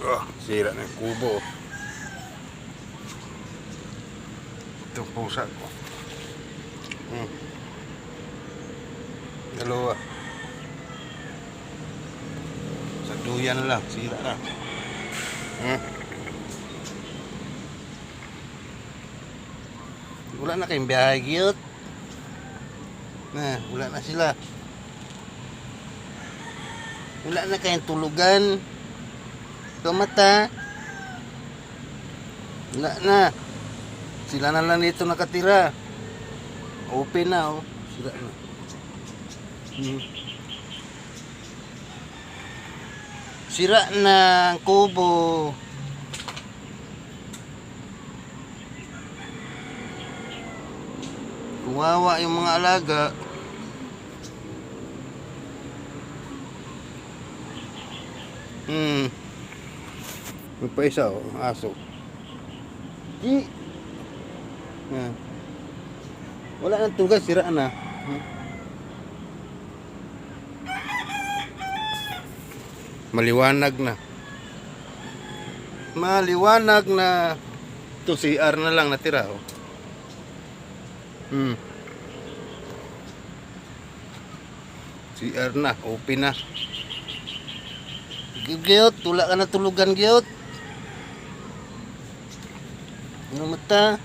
Oh, sira yung kubo. Itong pusa ko. Hmm. Dalawa. Sa duyan lang, sira na. Hmm. Wala na kayong biyahe, cute. Na, wala na sila. Wala na kayong tulugan. Kamata. Wala na. Sila na lang dito nakatira. Open na, oh. Sila na. Hmm. Sira na ang kubo. Kuwawa yung mga alaga. Hmm. May pa isa, oh, aso. Di. Yan. Wala nang tugas, sira na. Maliwanag na. Maliwanag na. Ito, CR na lang natira, oh. Hmm. CR na, open na. Giyot, wala ka na tulugan, Giyot. Ano mata?